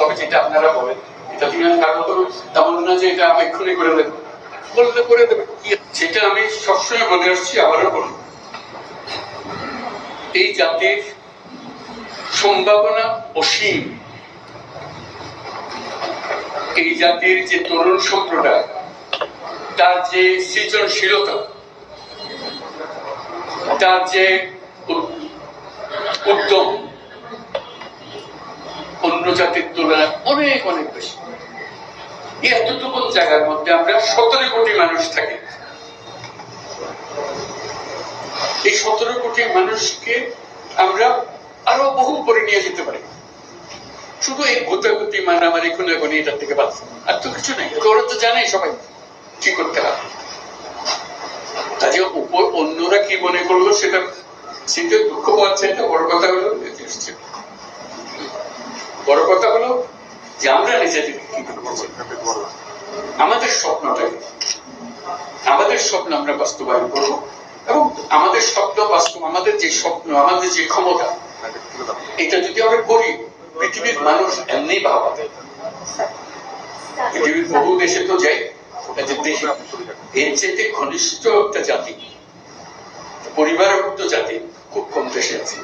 হবে যেটা আপনারা বলেন, এটা তুমি আমি করো তেমন না যে এটা আমি এক্ষুনি করে দেবো বললে করে দেবে। কি সেটা আমি সবসময় বলে আসছি আবারও বলি। এই জাতির সম্ভাবনা অসীম। এই জাতির যে তরুণ সম্প্রদায়, তার যে সৃজনশীলতা, তার যে উদ্যম অন্য জাতির তুলনায় অনেক অনেক বেশি। এতটুকু জায়গার মধ্যে আমরা সতেরো কোটি মানুষ থাকি। এই সতেরো কোটি মানুষকে আমরা আরও বহু উপরে নিয়ে যেতে পারি। শুধু এই গোতাগুতি, মারামারি খুনাগুনি এটার থেকে বাঁচতে আর তো কিছু নেই। ওরা তো জানে সবাই কি করতে হবে কাজে উপর অন্যরা কি মনে করল সেটা সেটা দুঃখ পাচ্ছে, এটা বড় কথা হলো বড় কথা হলো যে আমরা নিজেদের আমাদের স্বপ্নটা কি? আমাদের স্বপ্ন আমরা বাস্তবায়ন করব এবং আমাদের স্বপ্ন বাস্তব আমাদের যে স্বপ্ন, আমাদের যে ক্ষমতা, এটা যদি আমরা করি, পৃথিবীর মানুষ এমনি ভাবা পৃথিবীর বহু দেশে তো যাই এর চাইতে ঘনিষ্ঠ একটা জাতি, পরিবারভুক্ত জাতি খুব কম দেশে আছে।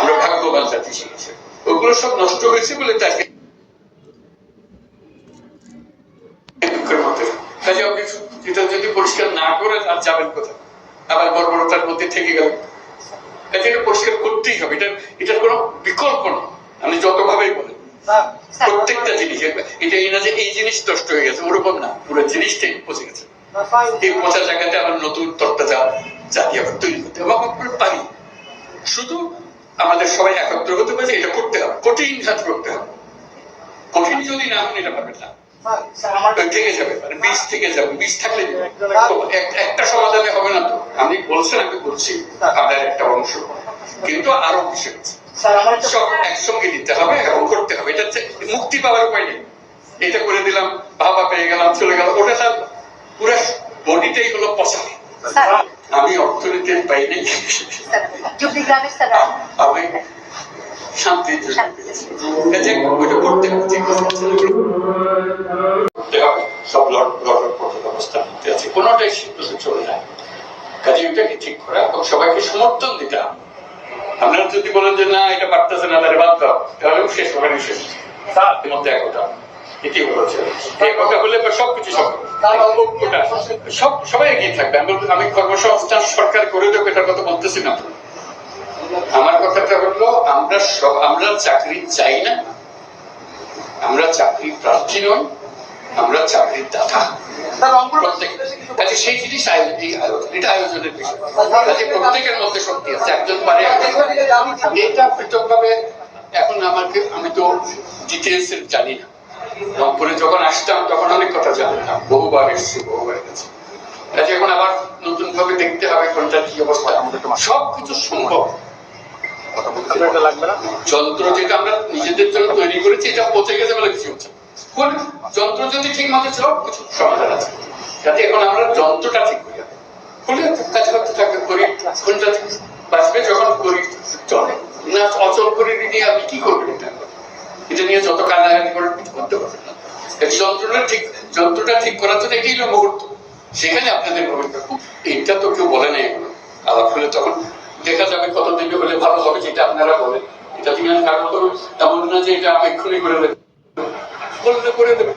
আমরা ভাগ্যবান জাতি শিখেছি ওগুলো সব নষ্ট হয়েছে বলে তাকে কাজে আপনি এটা যদি পরিষ্কার না করে আর যাবেন কোথায়? আবার বর্বরতার মধ্যে থেকে গেল। কাজে এটা পরিষ্কার করতেই হবে। এটা এটার কোনো বিকল্প না। আপনি যতভাবেই বলেন। প্রত্যেকটা জিনিস এটা এই না যে এই জিনিস নষ্ট হয়ে গেছে ওরকম না। পুরো জিনিসটাই পচে গেছে। এই পচা জায়গাতে আবার নতুন তত্ত্বটা জাতি আবার তৈরি করতে হবে। পারি। শুধু আমাদের সবাই একত্র হতে পারে এটা করতে হবে। কঠিন কাজ করতে হবে। কঠিন যদি না হন এটা পারবেন না। থেকে যাবে মানে বীজ থেকে যাবে বীজ থাকলে একটা সমাধানে হবে না তো। আমি বলছেন আমি বলছি আপনার একটা অংশ। কিন্তু আরও কিছু সব একসঙ্গে দিতে হবে এবং করতে হবে। এটা মুক্তি পাওয়ার উপায় নেই। এটা করে দিলাম বাবা পেয়ে গেলাম চলে গেল ওটা তার পুরো বডিটাই হলো পছন্দ আমি অর্থনীতি পাই নাই আমি করতে হবে সব নিতে আছে। কোনোটাই সিদ্ধতে চলে যায় কাজে ওইটাকে ঠিক করা। এবং সবাইকে সমর্থন দিতে হবে। আপনারা যদি বলেন যে না এটা পারতেছে না তাহলে বাদ দাও। তাহলে শেষ হবে না শেষ তার মধ্যে একতা। এটি বলেছে এই কথা বলে সবকিছু সব সবাই এগিয়ে থাকবে। আমি আমি কর্মসংস্থান সরকার করে দেবো এটার কথা বলতেছি না। আমার কথাটা হলো আমরা সব আমরা চাকরি চাই না। আমরা চাকরি প্রার্থী নই আমরা চাকরির দাতা। কাজে সেই জিনিস এটা আয়োজনের বিষয়। কাজে প্রত্যেকের মধ্যে শক্তি আছে একজন পারে একজন পারে। এটা পৃথকভাবে এখন আমাকে আমি তো ডিটেলস জানি না। রংপুরে যখন আসতাম তখন অনেক কথা জানতাম। বহুবার এসেছি বহুবার গেছি। কাজে এখন আবার নতুন ভাবে দেখতে হবে কোনটা কি অবস্থা। সব কিছু সম্ভব যন্ত্র যেটা আমরা নিজেদের জন্য তৈরি করেছি এটা পচে গেছে বলে কিছু হচ্ছে কোন যন্ত্র যদি ঠিক মতো সব কিছু সমাধান আছে যাতে এখন আমরা যন্ত্রটা ঠিক করি। খুলে থাকবে করি কোনটা বাঁচবে যখন করি চলে। না অচল করে দিয়ে আপনি কি করবেন এটা? এটা নিয়ে যত কান্নাকাটি করে কিছু করতে পারবেন না যন্ত্রটা ঠিক যন্ত্রটা ঠিক করার জন্য এটাই হলো মুহূর্ত। সেখানে আপনাদের এটা তো কেউ বলে নাই এগুলো। আলাপ হলে তখন দেখা যাবে কত দিনে হলে ভালো হবে যেটা আপনারা বলেন। এটা তুমি আর কারণ করো তেমন না যে এটা আমি এক্ষুনি করে দেবে। বললে করে দেবে।